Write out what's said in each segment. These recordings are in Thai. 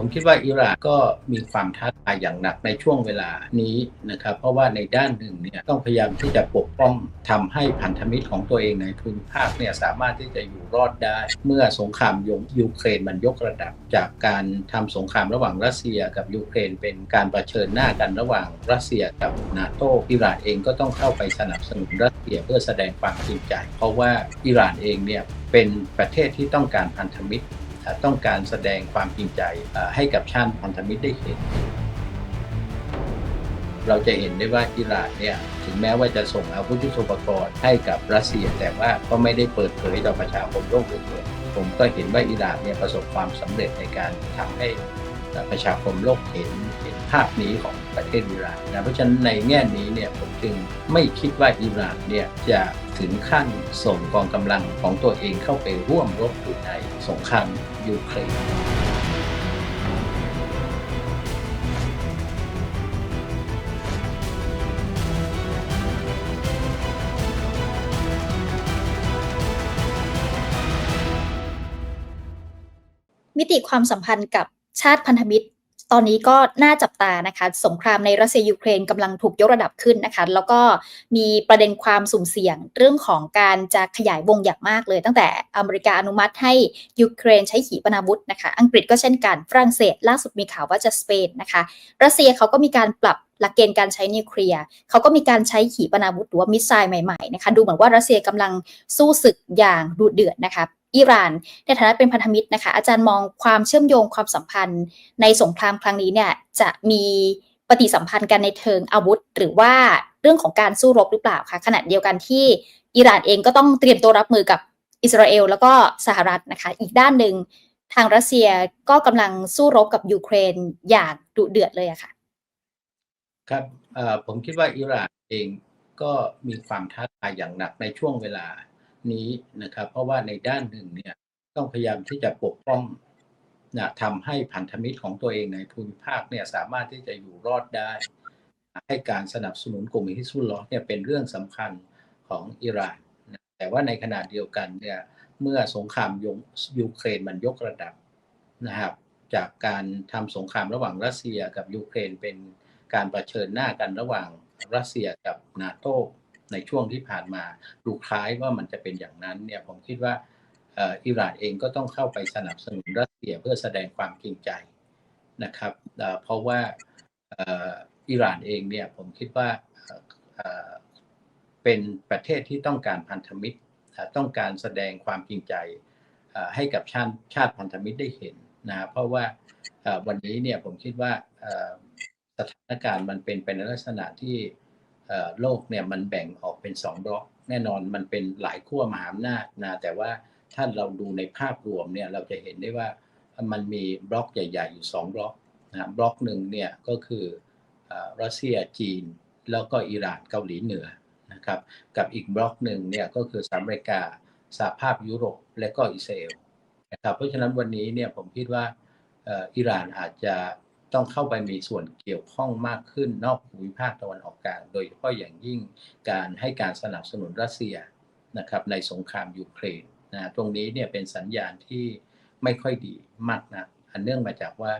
ผมคิดว่าอิหร่านก็มีความท้าทายอย่างหนักในช่วงเวลานี้นะครับ เพราะว่าในด้านหนึ่งเนี่ยต้องพยายามที่จะปกป้องทำให้พันธมิตรของตัวเองในภูมิภาคเนี่ยสามารถที่จะอยู่รอดได้ เมื่อสงครามยูเครนมันยกระดับ จากการทำสงครามระหว่างรัสเซียกับยูเครน เป็นการรเผชิญหน้ากันระหว่างรัสเซียกับนาโตอิหร่านเองก็ต้องเข้าไปสนับสนุนรัสเซียเพื่อแสดงความจริงใจ เพราะว่าอิหร่านเองเนี่ยเป็นประเทศที่ต้องการพันธมิตร ต้องการแสดงความจริงใจให้กับชาติพันธมิตรได้เห็น เราจะเห็นได้ว่าอิหร่านเนี่ยถึงแม้ว่าจะส่งอาวุธยุทโธปกรณ์ให้กับรัสเซีย แต่ว่าก็ไม่ได้เปิดเผยต่อประชาคมโลกเลยผมก็เห็นว่าอิหร่านเนี่ยประสบความสำเร็จในการทำให้ ประชาคมโลกเห็นเห็นภาพนี้ของประเทศอิหร่านนะเพราะฉะนั้นในแง่นี้เนี่ยผมจึงไม่คิดว่าอิหร่านเนี่ยจะถึงขั้นส่งกองกำลังของตัวเองเข้าไปร่วมรบอยู่ในสงครามยูเครนมิติความสัมพันธ์กับ ชาติพันธมิตร ตอนนี้ก็น่าจับตานะคะ สงครามในรัสเซียยูเครนกำลังถูกยกระดับขึ้นนะคะ แล้วก็มีประเด็นความสุ่มเสี่ยงเรื่องของการจะขยายวงอย่างมากเลย ตั้งแต่อเมริกาอนุมัติให้ยูเครนใช้ขีปนาวุธนะคะ อังกฤษก็เช่นกันฝรั่งเศสล่าสุดมีข่าวว่าจะสเปนนะคะ รัสเซียเขาก็มีการปรับ หลักเกณฑ์การใช้นิวเคลียร์เขาก็มีการใช้ขีปนาวุธหรือว่ามิสไซล์ใหม่ๆนะคะดูเหมือนว่ารัสเซียกำลังสู้ศึกอย่างดุเดือดนะคะอิหร่านในฐานะเป็นพันธมิตรนะคะ อาจารย์มองความเชื่อมโยงความสัมพันธ์ ในสงครามครั้งนี้เนี่ยจะมีปฏิสัมพันธ์กันในเชิงอาวุธ หรือว่าเรื่องของการสู้รบหรือเปล่าคะขณะเดียวกันที่อิหร่านเองก็ต้องเตรียมตัวรับมือกับอิสราเอล แล้วก็สหรัฐนะคะ อีกด้านหนึ่งทางรัสเซียก็กำลังสู้รบกับยูเครนอย่างดุเดือดเลยอะค่ะ ครับผมคิดว่าอิหร่านเองก็มีความท้าทายอย่างหนักในช่วงเวลานี้นะครับ เพราะว่าในด้านหนึ่งเนี่ยต้องพยายามที่จะปกป้องนะทำให้พันธมิตรของตัวเองในภูมิภาคเนี่ยสามารถที่จะอยู่รอดได้ ให้การสนับสนุนกลุ่มฮิซุลลอเนี่ยเป็นเรื่องสำคัญของอิหร่านนะแต่ว่าในขณะเดียวกันเนี่ยเมื่อสงครามยูเครนมันยกระดับนะครับ จากการทำสงครามระหว่างรัสเซียกับยูเครนเป็น การประชิญหน้ากันระหว่างรัสเซียกับนาโตในช่วงที่ผ่านมาดูคล้ายว่ามันจะเป็นอย่างนั้นเนี่ยผมคิดว่าอิหร่านเองก็ต้องเข้าไปสนับสนุนรัสเซียเพื่อแสดงความจริงใจนะครับเพราะว่าอิหร่านเองเนี่ยผมคิดว่าเป็นประเทศที่ต้องการพันธมิตรต้องการแสดงความจริงใจให้กับชาติชาติพันธมิตรได้เห็นนะเพราะว่าวันนี้เนี่ยผมคิดว่า สถานการณ์มันเป็นไปในลักษณะที่โลกเนี่ยมันแบ่งออกเป็น 2 บล็อก แน่นอนมันเป็นหลายขั้วมหาอำนาจนะแต่ว่าถ้าเราดูในภาพรวมเนี่ยเราจะเห็นได้ว่ามันมีบล็อกใหญ่ ๆ อยู่ 2 บล็อกนะบล็อกหนึ่งเนี่ยก็คือรัสเซียจีน แล้วก็อิหร่านเกาหลีเหนือนะครับกับอีกบล็อกหนึ่งเนี่ยก็คือสหรัฐอเมริกาสหภาพยุโรปและก็อิสราเอลนะครับเพราะฉะนั้นวันนี้เนี่ยผมคิดว่าอิหร่านอาจจะ ต้องเข้าไปมีส่วนเกี่ยวข้องมากขึ้นนอกภูมิภาคตะวันออกกลางโดยเฉพาะอย่างยิ่งการให้การสนับสนุนรัสเซียนะครับในสงครามยูเครนนะตรงนี้เนี่ยเป็นสัญญาณที่ไม่ค่อยดีมากนะอันเนื่องมาจากว่า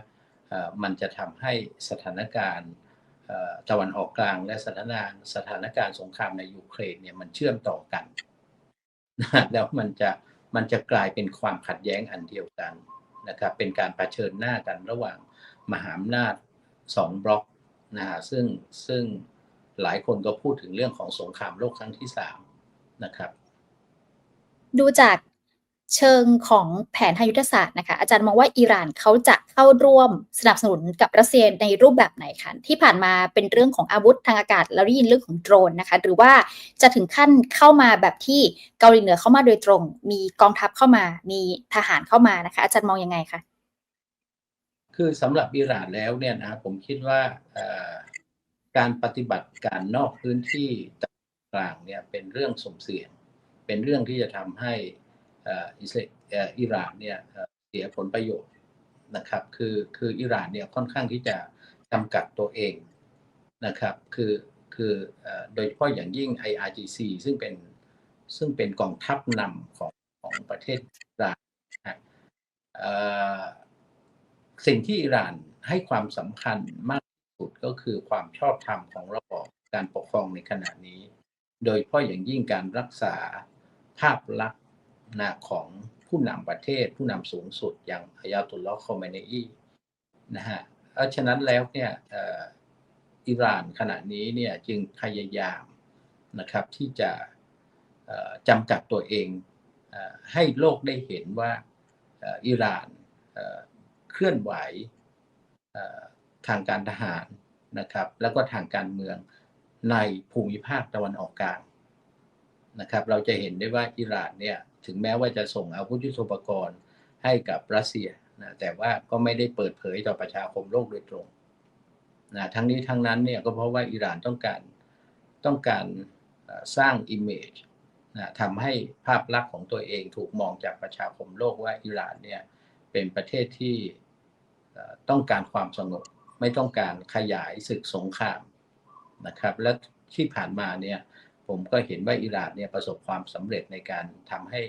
มันจะทำให้สถานการณ์ตะวันออกกลางและสถานการณ์สถานการณ์สงครามในยูเครนเนี่ยมันเชื่อมต่อกันแล้วมันจะมันจะกลายเป็นความขัดแย้งอันเดียวกันนะครับเป็นการรเผชิญหน้ากันระหว่าง มหาอำนาจสองบล็อกนะฮะซึ่งซึ่งหลายคนก็พูดถึงเรื่องของสงครามโลกครั้งที่สามนะครับ ดูจากเชิงของแผนทางยุทธศาสตร์นะคะ อาจารย์มองว่าอิหร่านเขาจะเข้าร่วมสนับสนุนกับรัสเซียในรูปแบบไหนคะที่ผ่านมาเป็นเรื่องของอาวุธทางอากาศเราได้ยินเรื่องของโดรนนะคะ หรือว่าจะถึงขั้นเข้ามาแบบที่เกาหลีเหนือเข้ามาโดยตรง มีกองทัพเข้ามา มีทหารเข้ามานะคะ อาจารย์มองยังไงคะ คือสำหรับอิหร่านแล้วเนี่ยนะผมคิดว่าการปฏิบัติการนอกพื้นที่ต่างเนี่ยเป็นเรื่องสมเสี่ยง เป็นเรื่องที่จะทำให้อิหร่านเนี่ยเสียผลประโยชน์นะครับ คือคืออิหร่านเนี่ยค่อนข้างที่จะจำกัดตัวเองนะครับ คือคือโดยเฉพาะอย่างยิ่ง IRGC ซึ่งเป็นซึ่งเป็นกองทัพนำของของประเทศอิหร่าน สิ่งที่อิหร่านให้ความสำคัญมากที่สุดก็คือความชอบธรรมของระบอบการปกครองในขณะนี้ โดยเฉพาะอย่างยิ่งการรักษาภาพลักษณ์นะของผู้นำประเทศ ผู้นำสูงสุดอย่างอายาตุลลอฮ์คอมเมเนอีนะฮะเพราะฉะนั้นแล้วเนี่ยอิหร่านขณะนี้เนี่ยจึงพยายามนะครับที่จะจำกัดตัวเองให้โลกได้เห็นว่าอิหร่าน ลื่อนไหวทางการทหารนะครับ แล้วก็ทางการเมืองในภูมิภาคตะวันออกกลางนะครับ เราจะเห็นได้ว่าอิหร่านเนี่ยถึงแม้ว่าจะส่งอาวุธยุทโธปกรณ์ให้กับรัสเซียนะแต่ว่าก็ไม่ได้เปิดเผยต่อประชาคมโลกโดยตรงนะทั้งนี้ทั้งนั้นเนี่ยก็เพราะว่าอิหร่านต้องการต้องการสร้างอิมเมจนะทำให้ภาพลักษณ์ของตัวเองถูกมองจากประชาคมโลกว่าอิหร่านเนี่ยเป็นประเทศที่ ต้องการความสงบไม่ต้องการขยายศึกสงครามนะครับ และที่ผ่านมาเนี่ยผมก็เห็นว่าอิหร่านเนี่ยประสบความสำเร็จในการทำให้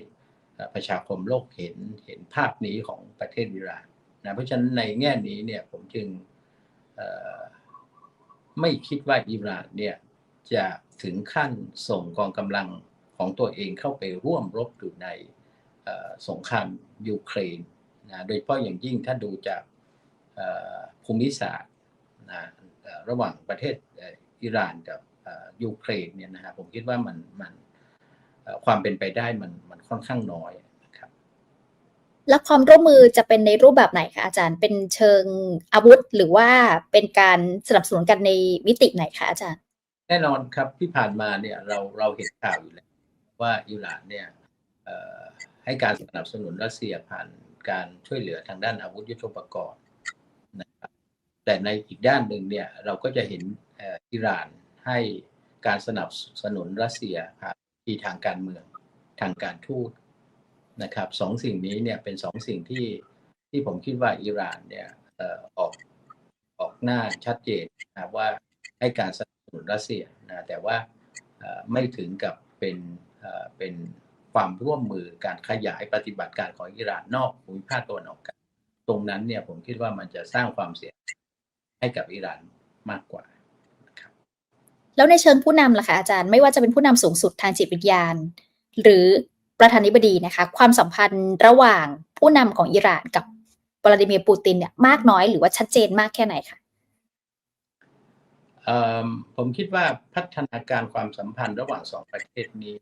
ประชาคมโลกเห็นเห็นภาพนี้ของประเทศอิหร่านนะเพราะฉะนั้นในแง่นี้เนี่ยผมจึงไม่คิดว่าอิหร่านเนี่ยจะถึงขั้นส่งกองกำลังของตัวเองเข้าไปร่วมรบอยู่ในสงครามยูเครนนะโดยเฉพาะอย่างยิ่งถ้าดูจาก ภูมิศาสตร์นะเอ่อระหว่างประเทศเอ่ออิหร่านกับเอ่อยูเครนเนี่ยนะฮะผมคิดว่ามันมันเอ่อความเป็นไปได้มันมันค่อนข้างน้อยนะครับและความร่วมมือจะเป็นในรูปแบบไหนคะอาจารย์เป็นเชิงอาวุธหรือว่าเป็นการสนับสนุนกันในมิติไหนคะอาจารย์ แน่นอนครับที่ผ่านมาเนี่ยเราเราเห็นข่าวอยู่แล้วว่าอิหร่านเนี่ยเอ่อให้การสนับสนุนรัสเซียผ่านการช่วยเหลือทางด้านอาวุธยุทโธปกรณ์นะครับ แต่ในอีกด้านหนึ่งเนี่ยเราก็จะเห็นอิหร่านให้การสนับสนุนรัสเซียผ่านที่ทางการเมืองทางการทูตนะครับสองสิ่งนี้เนี่ยเป็นสองสิ่งที่ที่ผมคิดว่าอิหร่านเนี่ยออกออกหน้าชัดเจนนะว่าให้การสนับสนุนรัสเซียนะแต่ว่าไม่ถึงกับเป็นเอ่อเป็นความร่วมมือการขยายปฏิบัติการของอิหร่านนอกภูมิภาคตะวันออกกลางตรงนั้นเนี่ยผมคิดว่ามันจะสร้างความเสียหาย ให้กับอิหร่านมากกว่านะครับแล้วในเชิงผู้นำล่ะคะอาจารย์ไม่ว่าจะเป็นผู้นำสูงสุดทางจิตวิญญาณ หรือประธานาธิบดีนะคะ ความสัมพันธ์ระหว่างผู้นำของอิหร่านกับวลาดิเมียร์ปูตินเนี่ยมากน้อยหรือว่าชัดเจนมากแค่ไหนคะเอิ่มผมคิดว่าพัฒนาการความสัมพันธ์ระหว่างสองประเทศนี้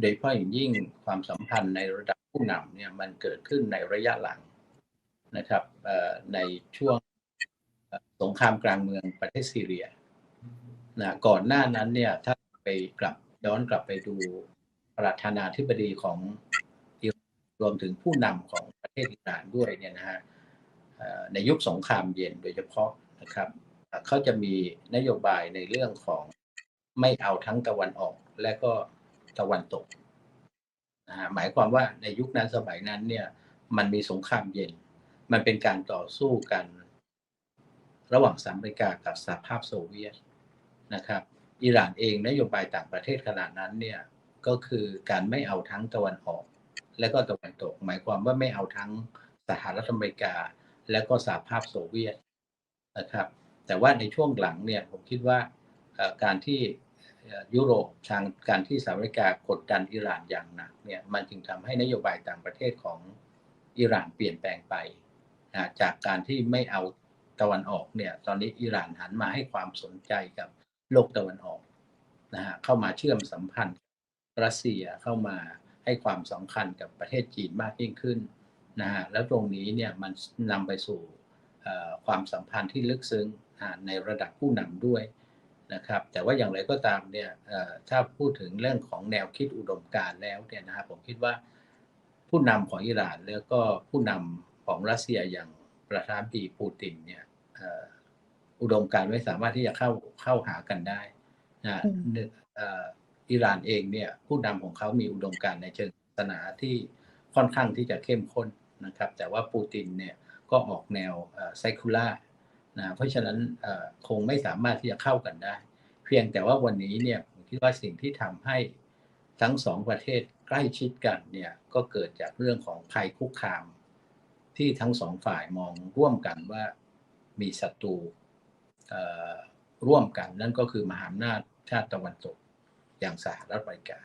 โดยเฉพาะอย่างยิ่งความสัมพันธ์ในระดับผู้นำเนี่ยมันเกิดขึ้นในระยะหลังนะครับเอ่อในช่วงเอ่อ สงครามกลางเมืองประเทศซีเรียนะก่อนหน้านั้นเนี่ยถ้าไปกลับย้อนกลับไปดูประธานาธิบดีของรวมถึงผู้นำของประเทศอิหร่านด้วยเนี่ยนะฮะในยุคสงครามเย็นโดยเฉพาะนะครับเขาจะมีนโยบายในเรื่องของไม่เอาทั้งตะวันออกและก็ตะวันตกนะฮะหมายความว่าในยุคนั้นสมัยนั้นเนี่ยมันมีสงครามเย็น มันเป็นการต่อสู้กัน ระหว่างสหรัฐอเมริกากับสหภาพโซเวียตนะครับอิหร่านเองนโยบายต่างประเทศขนาดนั้นเนี่ยก็คือการไม่เอาทั้งตะวันออก และก็ตะวันตก หมายความว่าไม่เอาทั้งสหรัฐอเมริกา และก็สหภาพโซเวียตนะครับ แต่ว่าในช่วงหลังเนี่ยผมคิดว่าการที่ยุโรปทางการที่สหรัฐอเมริกากดดันอิหร่านอย่างหนักเนี่ยมันจึงทำให้นโยบายต่างประเทศของอิหร่านเปลี่ยนแปลงไปนะจากการที่ไม่เอา ตะวันออกเนี่ยตอนนี้อิหร่านหันมาให้ความสนใจกับโลกตะวันออกนะฮะเข้ามาเชื่อมสัมพันธ์รัสเซียเข้ามาให้ความสำคัญกับประเทศจีนมากยิ่งขึ้นนะฮะแล้วตรงนี้เนี่ยมันนำไปสู่ความสัมพันธ์ที่ลึกซึ้งในระดับผู้นำด้วยนะครับแต่ว่าอย่างไรก็ตามเนี่ยถ้าพูดถึงเรื่องของแนวคิดอุดมการณ์แล้วเนี่ยนะครับผมคิดว่าผู้นำของอิหร่านแล้วก็ผู้นำของรัสเซียอย่างประธานดีปูตินเนี่ย อ่ออุดมการณ์ไม่สามารถที่จะเข้าเข้าหากันได้นะอืมเนื่องเอ่ออิหร่านเองเนี่ยผู้นำของเขามีอุดมการณ์ในเชิงศาสนาที่ค่อนข้างที่จะเข้มข้นนะครับ แต่ว่าปูตินเนี่ยก็ออกแนวไซคูล่านะเพราะฉะนั้นเอ่อคงไม่สามารถที่จะเข้ากันได้ เพียงแต่ว่าวันนี้เนี่ยผมคิดว่าสิ่งที่ทำให้ทั้งสองประเทศใกล้ชิดกันเนี่ยก็เกิดจากเรื่องของภัยคุกคาม ที่ทั้งสองฝ่ายมองร่วมกันว่า มีศัตรูร่วมกัน นั่นก็คือมหาอำนาจชาติตะวันตกอย่างสหรัฐอเมริกา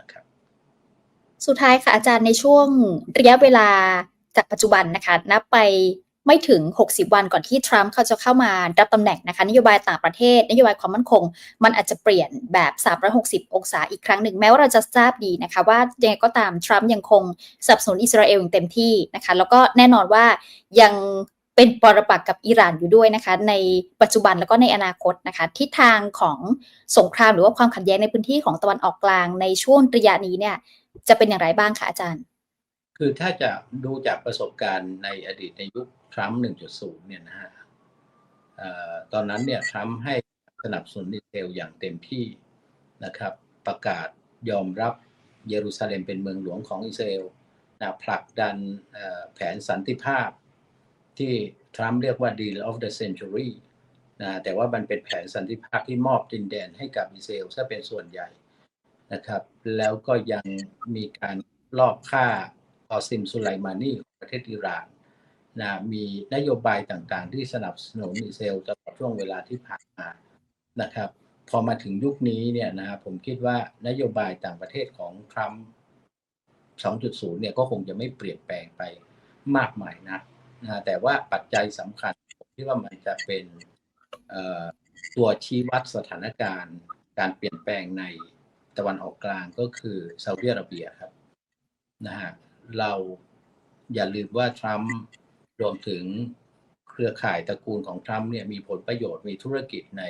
นะครับ สุดท้ายค่ะอาจารย์ในช่วงระยะเวลาจากปัจจุบันนะคะนับไปไม่ถึง 60 วันก่อนที่ทรัมป์เขาจะเข้ามารับตำแหน่งนะคะนโยบายต่างประเทศ นโยบายความมั่นคง มันอาจจะเปลี่ยนแบบ 360 องศาอีกครั้งหนึ่ง แม้ว่าเราจะทราบดีนะคะ ว่ายังไงก็ตามทรัมป์ยังคงสนับสนุนอิสราเอลอย่างเต็มที่นะคะ แล้วก็แน่นอนว่ายัง เป็นปรปักษ์กับอิหร่านอยู่ด้วยนะคะ ในปัจจุบันแล้วก็ในอนาคตนะคะทิศทางของสงครามหรือว่าความขัดแย้งในพื้นที่ของตะวันออกกลางในช่วงระยะนี้เนี่ย จะเป็นอย่างไรบ้างคะอาจารย์ คือถ้าจะดูจากประสบการณ์ในอดีตในยุคทรัมป์1.0 เนี่ยนะฮะตอนนั้นเนี่ยทรัมป์ให้สนับสนุนอิสราเอลอย่างเต็มที่นะครับ ประกาศยอมรับเยรูซาเล็มเป็นเมืองหลวงของอิสราเอลนะผลักดันแผนสันติภาพ ที่ทรัมป์เรียกว่า Deal of the Century นะแต่ว่ามันเป็นแผนสันติภาพที่มอบดินแดนให้กับอิสราเอลซะเป็นส่วนใหญ่นะครับ แล้วก็ยังมีการลอบฆ่าออซิมสุไลมานีของประเทศอิหร่านนะมีนโยบายต่างๆ ที่สนับสนุนอิสราเอลตลอดช่วงเวลาที่ผ่านมานะครับ พอมาถึงยุคนี้เนี่ยนะผมคิดว่านโยบายต่างประเทศของทรัมป์2.0 เนี่ยก็คงจะไม่เปลี่ยนแปลงไปมากมายนะ นะแต่ว่าปัจจัยสำคัญผมคิดว่ามันจะเป็นตัวชี้วัดสถานการณ์ การเปลี่ยนแปลงในตะวันออกกลางก็คือซาอุดิอาระเบียครับนะฮะเราอย่าลืมว่าทรัมป์รวมถึงเครือข่ายตระกูลของทรัมป์เนี่ยมีผลประโยชน์มีธุรกิจใน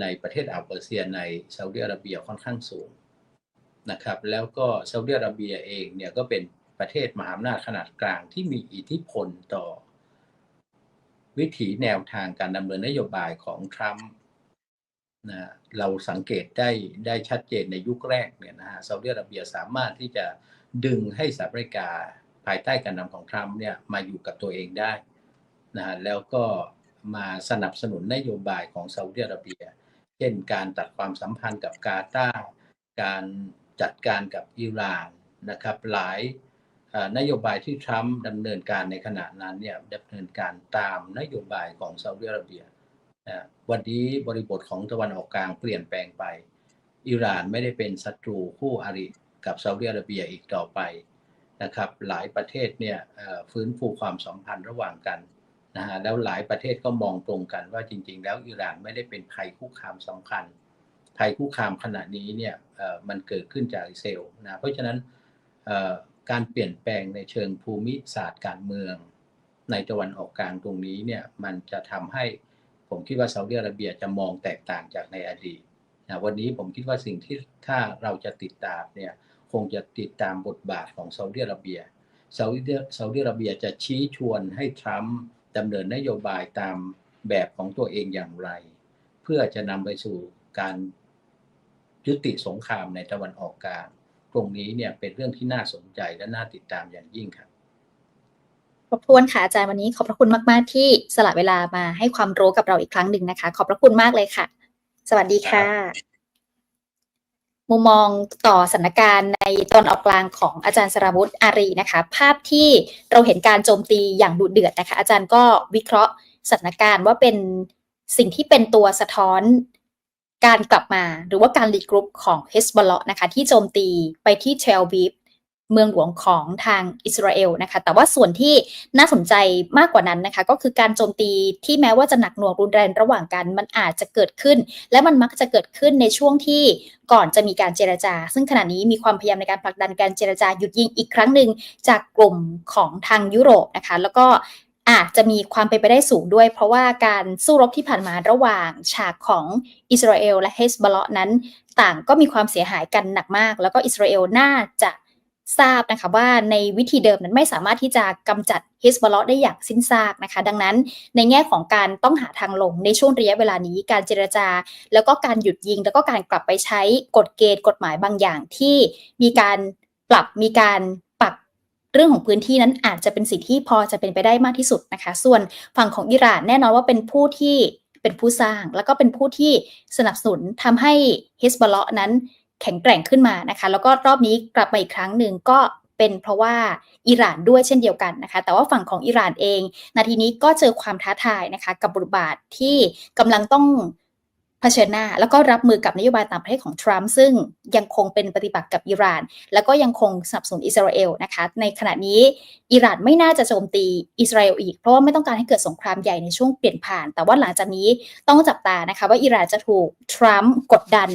ในประเทศอาหรับเปอร์เซียในซาอุดิอาระเบียค่อนข้างสูงนะครับ แล้วก็ซาอุดิอาระเบียเองเนี่ยก็เป็น ประเทศมหาอำนาจขนาดกลางที่มีอิทธิพลต่อ วิถีแนวทางการดำเนินนโยบายของทรัมป์นะเราสังเกตได้ได้ชัดเจนในยุคแรกเนี่ยนะฮะซาอุดิอาระเบียสามารถที่จะดึงให้สหรัฐอเมริกาภายใต้การนำของทรัมป์เนี่ยมาอยู่กับตัวเองได้นะฮะแล้วก็มาสนับสนุนนโยบายของซาอุดิอาระเบีย เช่นการตัดความสัมพันธ์กับกาตาร์การจัดการกับอิหร่านนะครับหลาย นโยบายที่ทรัมป์ดำเนินการในขณะนั้นเนี่ยดำเนินการตามนโยบายของซาอุดิอาระเบียนะวันนี้บริบทของตะวันออกกลางเปลี่ยนแปลงไป อิหร่านไม่ได้เป็นศัตรูคู่อริกับซาอุดิอาระเบียอีกต่อไปนะครับหลายประเทศเนี่ยฟื้นฟูความสัมพันธ์ระหว่างกันนะฮะแล้วหลายประเทศก็มองตรงกันว่าจริง ๆ แล้วอิหร่านไม่ได้เป็นภัยคุกคามสำคัญภัยคุกคามขณะนี้เนี่ยมันเกิดขึ้นจากอิสราเอลนะเพราะฉะนั้น การเปลี่ยนแปลงในเชิงภูมิศาสตร์การเมือง ในตะวันออกกลางตรงนี้เนี่ยมันจะทำให้ผมคิดว่าซาอุดิอาระเบียจะมองแตกต่างจากในอดีตนะวันนี้ผมคิดว่าสิ่งที่ถ้าเราจะติดตามเนี่ยคงจะติดตามบทบาทของซาอุดิอาระเบียซาอุดิซาอุดิอาระเบียจะชี้ชวนให้ทรัมป์ดำเนินนโยบายตามแบบของตัวเองอย่างไร เพื่อจะนำไปสู่การยุติสงครามในตะวันออกกลาง ตรงนี้เนี่ยเป็นเรื่องที่น่าสนใจและน่าติดตามอย่างยิ่งครับครบถ้วนค่ะอาจารย์วันนี้ขอบพระคุณมาก ๆ ที่สละเวลามาให้ความรู้กับเราอีกครั้งหนึ่งนะคะ ขอบพระคุณมากเลยค่ะ สวัสดีค่ะ มุมมองต่อสถานการณ์ในตอนออกกลางของอาจารย์สราวุธอารีนะคะ ภาพที่เราเห็นการโจมตีอย่างดุเดือดนะคะ อาจารย์ก็วิเคราะห์สถานการณ์ว่าเป็นสิ่งที่เป็นตัวสะท้อน การกลับมาหรือว่าการรีกรุ๊ปของเฮสบอลนะคะ ที่โจมตีไปที่เทลวีฟเมืองหลวงของทางอิสราเอลนะคะ แต่ว่าส่วนที่น่าสนใจมากกว่านั้นนะคะ ก็คือการโจมตีที่แม้ว่าจะหนักหน่วงรุนแรงระหว่างกัน มันอาจจะเกิดขึ้น และมันมักจะเกิดขึ้นในช่วงที่ก่อนจะมีการเจรจา ซึ่งขณะนี้มีความพยายามในการผลักดันการเจรจาหยุดยิงอีกครั้งหนึ่งจากกลุ่มของทางยุโรปนะคะ แล้วก็ อาจจะมีความเป็นไปได้สูงด้วย เพราะว่าการสู้รบที่ผ่านมาระหว่างฉากของอิสราเอลและเฮสบอลนั้น ต่างก็มีความเสียหายกันหนักมาก แล้วก็อิสราเอลน่าจะทราบนะคะว่าในวิธีเดิมนั้นไม่สามารถที่จะกำจัดฮิสบอลได้อย่างสิ้นซากนะคะ ดังนั้นในแง่ของการต้องหาทางลงในช่วงระยะเวลานี้การเจรจา แล้วก็การหยุดยิง แล้วก็การกลับไปใช้กฎเกณฑ์กฎหมายบางอย่างที่มีการปรับมีการ เรื่องของพื้นที่นั้นอาจจะเป็นสิ่งที่พอจะเป็นไปได้มากที่สุดนะคะ ส่วนฝั่งของอิหร่านแน่นอนว่าเป็นผู้ที่เป็นผู้สร้าง แล้วก็เป็นผู้ที่สนับสนุนทำให้ฮิสบอลนั้นแข็งแกร่งขึ้นมานะคะ แล้วก็รอบนี้กลับมาอีกครั้งหนึ่งก็เป็นเพราะว่าอิหร่านด้วยเช่นเดียวกันนะคะ แต่ว่าฝั่งของอิหร่านเอง นาทีนี้ก็เจอความท้าทายนะคะกับบทบาทที่กำลังต้อง เผชิญหน้า แล้วก็รับมือกับนโยบายต่างประเทศของทรัมป์ซึ่งยังคงเป็นปฏิปักษ์กับอิหร่าน แล้วก็ยังคงสนับสนุนอิสราเอลนะคะ ในขณะนี้อิหร่านไม่น่าจะโจมตีอิสราเอลอีก เพราะว่าไม่ต้องการให้เกิดสงครามใหญ่ในช่วงเปลี่ยนผ่าน แต่ว่าหลังจากนี้ต้องจับตานะคะว่าอิหร่านจะถูกทรัมป์กดดัน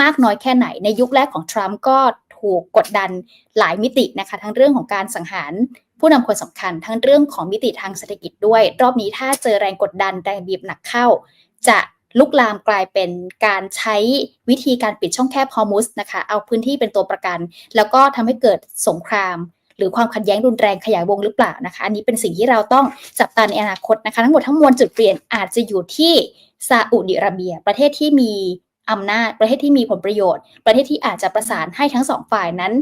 มากน้อยแค่ไหน ในยุคแรกของทรัมป์ก็ถูกกดดันหลายมิตินะคะทั้งเรื่องของการสังหารผู้นำคนสำคัญ ทั้งเรื่องของมิติทางเศรษฐกิจด้วย รอบนี้ถ้าเจอแรงกดดันแรงบีบหนักเข้า จะ ลุกลามกลายเป็นการใช้วิธีการปิดช่องแคบฮอร์มุสนะคะเอาพื้นที่เป็นตัวประกัน แล้วก็ทำให้เกิดสงคราม หรือความขัดแย้งรุนแรงขยายวงหรือเปล่านะคะ อันนี้เป็นสิ่งที่เราต้องจับตาในอนาคตนะคะ ทั้งหมดทั้งมวลจุดเปลี่ยนอาจจะอยู่ที่ซาอุดิอาระเบีย ประเทศที่มีอำนาจประเทศที่มีผลประโยชน์ ประเทศที่อาจจะประสานให้ทั้งสองฝ่ายนั้น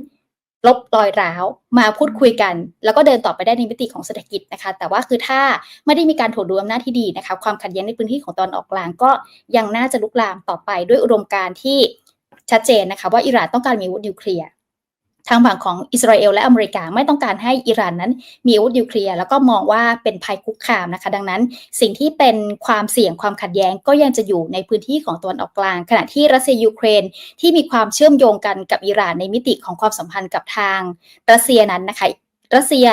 ลบรอยร้าวมาพูดคุยกัน แล้วก็เดินต่อไปได้ในมิติของเศรษฐกิจนะคะ แต่ว่าคือถ้าไม่ได้มีการถ่วงดุลอำนาจที่ดีนะคะความขัดแย้งในพื้นที่ของตอนออกกลางก็ยังน่าจะลุกลามต่อไปด้วยอุดมการณ์ที่ชัดเจนนะคะ ว่าอิหร่านต้องการมีวุธนิวเคลียร์ ทางฝั่งของอิสราเอลและอเมริกาไม่ต้องการให้อิหร่านนั้น มีอาวุธนิวเคลียร์แล้วก็มองว่าเป็นภัยคุกคามนะคะ ดังนั้น สิ่งที่เป็นความเสี่ยงความขัดแย้งก็ยังจะอยู่ในพื้นที่ของตะวันออกกลาง ขณะที่รัสเซียยูเครนที่มีความเชื่อมโยงกันกับอิหร่านในมิติของความสัมพันธ์กับทางรัสเซียนั้นนะคะรัสเซีย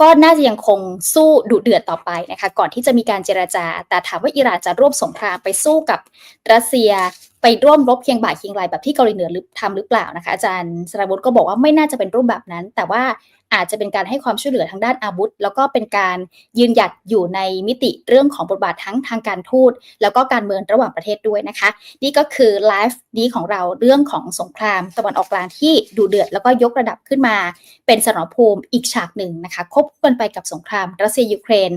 ก็น่าจะยังคงสู้ดุเดือดต่อไปนะคะ ก่อนที่จะมีการเจราจา แต่ถามว่าอิหร่านจะร่วมสงครามไปสู้กับรัสเซีย ไปร่วมรบเคียงบ่าเคียงไหลแบบที่เกาหลีเหนือหรือทำหรือเปล่านะคะ อาจารย์สราวุธก็บอกว่าไม่น่าจะเป็นรูปแบบนั้น แต่ว่าอาจจะเป็นการให้ความช่วยเหลือทางด้านอาวุธ แล้วก็เป็นการยืนหยัดอยู่ในมิติเรื่องของบทบาททั้งทางการทูต แล้วก็การเมืองระหว่างประเทศด้วยนะคะ นี่ก็คือไลฟ์นี้ของเราเรื่องของสงครามตะวันออกกลางที่ดูเดือด แล้วก็ยกระดับขึ้นมา เป็นสนรภูมิอีกฉากหนึ่งนะคะควบคู่กันไปกับสงครามรัสเซียยูเครน